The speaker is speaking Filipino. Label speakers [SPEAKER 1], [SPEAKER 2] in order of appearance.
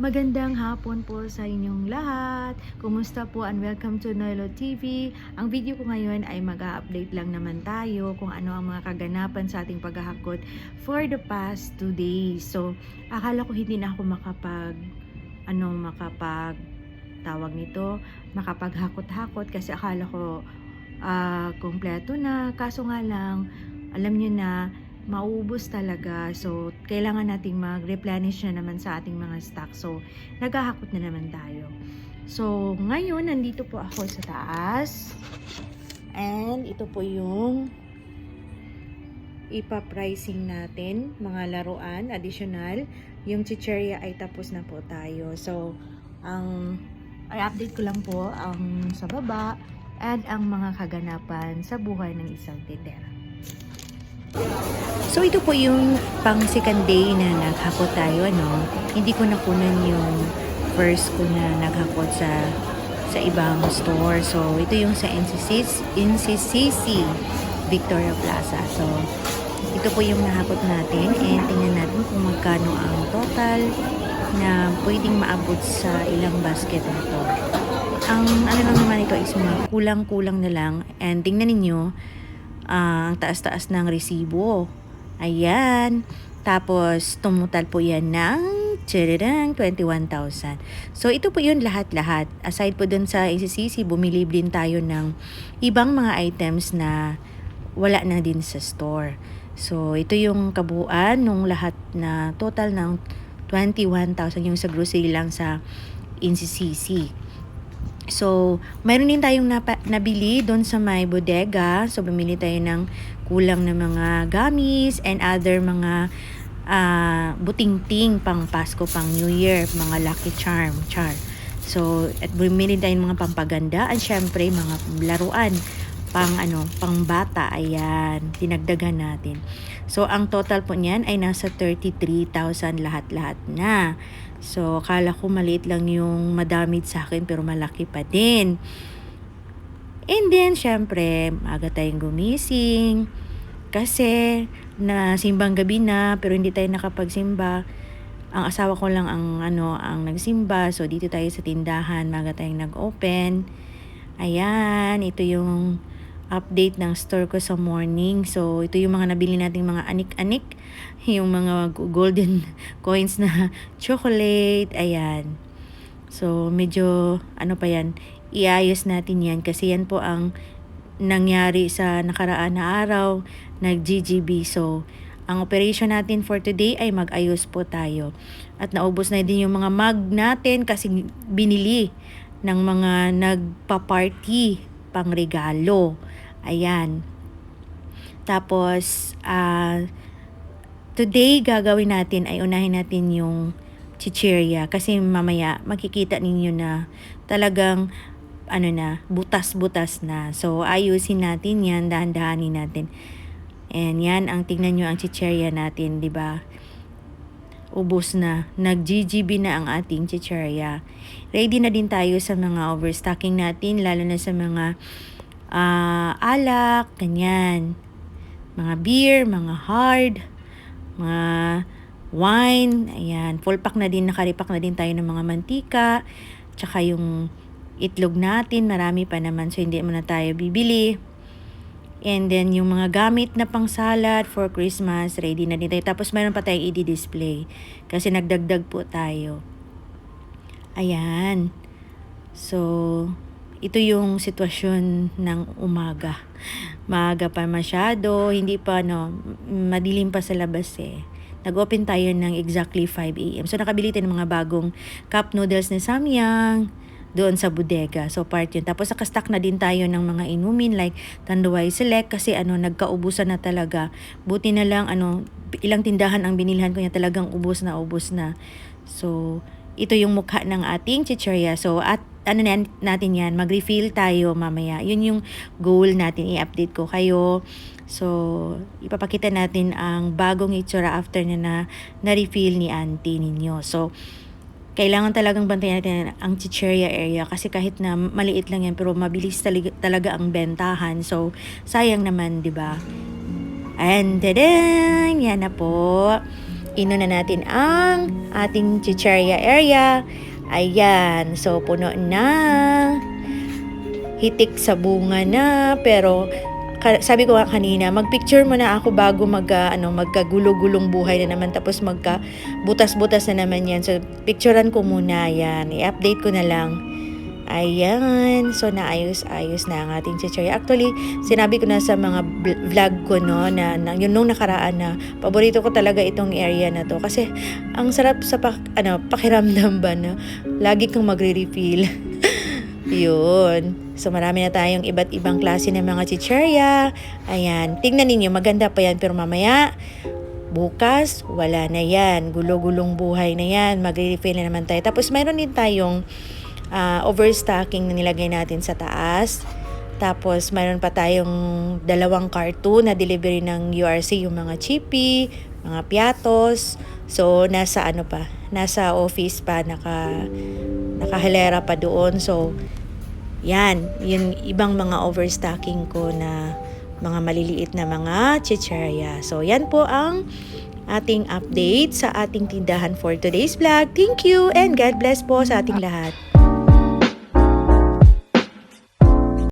[SPEAKER 1] Magandang hapon po sa inyong lahat. Kumusta po and welcome to Noelo TV. Ang video ko ngayon ay mag-update lang naman tayo kung ano ang mga kaganapan sa ating paghahakot for the past two days. So, akala ko hindi na ako makapag ano makapag tawag nito, makapaghakot-hakot kasi akala ko ah, kompleto na. Kaso nga lang, alam nyo na, maubos talaga. So, kailangan nating mag-replenish na naman sa ating mga stock. So, naghahakot na naman tayo. So, ngayon, nandito po ako sa taas. And, ito po yung ipa-pricing natin, mga laruan, additional. Yung chicheria ay tapos na po tayo. So, ang ay update ko lang po ang sa baba and ang mga kaganapan sa buhay ng isang tindera. So ito po yung pang second day na naghakot tayo ano. Hindi ko nakunan yung first ko na naghakot sa sa ibang store. So ito yung sa NCC, NCCC Victoria Plaza. So ito po yung nahakot natin and tingnan natin kung magkano ang total na pwedeng maabot sa ilang basket na to. Ang ano lang naman ito is mga kulang-kulang na lang and tingnan ninyo ah, ang taas-taas ng resibo. Ayan. Tapos, tumutal po yan ng tsidadang, 21,000. So, ito po yun lahat-lahat. Aside po dun sa ACCC, bumili din tayo ng ibang mga items na wala na din sa store. So, ito yung kabuuan nung lahat na total ng 21,000 yung sa grocery lang sa NCCC. So, mayroon din tayong napa- nabili doon sa may bodega. So, bumili tayo ng kulang na mga gamis and other mga ah, buting-ting pang Pasko, pang New Year, mga Lucky Charm, char. So, at bumili tayo ng mga pampaganda at syempre mga laruan pang ano, pang bata. Ayan, dinagdagan natin. So, ang total po niyan ay nasa 33,000 lahat-lahat na. So, akala ko maliit lang yung madamit sa akin pero malaki pa din. And then, syempre, maaga tayong gumising. Kasi, na simbang gabi na pero hindi tayo nakapagsimba. Ang asawa ko lang ang ano ang nagsimba. So, dito tayo sa tindahan. Maaga tayong nag-open. Ayan, ito yung update ng store ko sa morning. So, ito yung mga nabili nating mga anik-anik. Yung mga golden coins na chocolate. Ayan. So, medyo, ano pa yan, iayos natin yan kasi yan po ang nangyari sa nakaraan na araw, nag-GGB. So, ang operation natin for today ay mag-ayos po tayo. At naubos na din yung mga mug natin kasi binili ng mga nagpa-party pang regalo. Ayan. Tapos, ah, today gagawin natin ay unahin natin yung chicheria kasi mamaya makikita ninyo na talagang ano na, butas-butas na. So, ayusin natin yan, dahan-dahanin natin. And yan, ang tingnan nyo ang chicheria natin, di ba? Ubus na. Nag-GGB na ang ating chicheria. Ready na din tayo sa mga overstocking natin, lalo na sa mga ah, alak, ganyan. Mga beer, mga hard, mga wine, ayan. Full pack na din, nakaripak na din tayo ng mga mantika, tsaka yung itlog natin, marami pa naman, so hindi mo na tayo bibili. And then, yung mga gamit na pang salad for Christmas, ready na din tayo. Tapos, meron pa tayong i-display. Kasi nagdagdag po tayo. Ayan. So, ito yung sitwasyon ng umaga. Maaga pa masyado, hindi pa, no, madilim pa sa labas eh. Nag-open tayo ng exactly 5 a.m. So, nakabili tayo ng mga bagong cup noodles ni Samyang doon sa bodega. So, part yun. Tapos, nakastock na din tayo ng mga inumin like Tanduay Select kasi ano, nagkaubusan na talaga. Buti na lang, ano, ilang tindahan ang binilhan ko niya talagang ubos na, ubos na. So, ito yung mukha ng ating chicheria. So, at ano na, natin yan, mag-refill tayo mamaya. Yun yung goal natin, i-update ko kayo. So, ipapakita natin ang bagong itsura after na, na-refill ni auntie ninyo. So, kailangan talagang bantayan natin ang chicheria area kasi kahit na maliit lang yan pero mabilis talaga, talaga ang bentahan. So, sayang naman, di ba? And tadang! Yan na po. inuna natin ang ating chicheria area. Ayan, so puno na. Hitik sa bunga na, pero sabi ko nga kanina, magpicture mo na ako bago mag, ah, ano, magkagulo-gulong buhay na naman, tapos magka butas-butas na naman yan. So, picturean ko muna yan. I-update ko na lang. Ayan. So, naayos-ayos na ang ating chicheria. Actually, sinabi ko na sa mga vlog ko, no, na, na yun nung nakaraan na paborito ko talaga itong area na to. Kasi, ang sarap sa pak, ano, pakiramdam ba na lagi kang magre-refill. yun. So, marami na tayong iba't ibang klase ng mga chicheria. Ayan. Tingnan ninyo, maganda pa yan. Pero mamaya, bukas, wala na yan. Gulo-gulong buhay na yan. Magre-refill na naman tayo. Tapos, mayroon din tayong ah, overstocking na nilagay natin sa taas. Tapos, mayroon pa tayong dalawang cartoon na delivery ng URC, yung mga chippy, mga piatos. So, nasa ano pa, nasa office pa, naka, nakahelera pa doon. So, yan, yung ibang mga overstocking ko na mga maliliit na mga chicheria. So, yan po ang ating update sa ating tindahan for today's vlog. Thank you and God bless po sa ating lahat.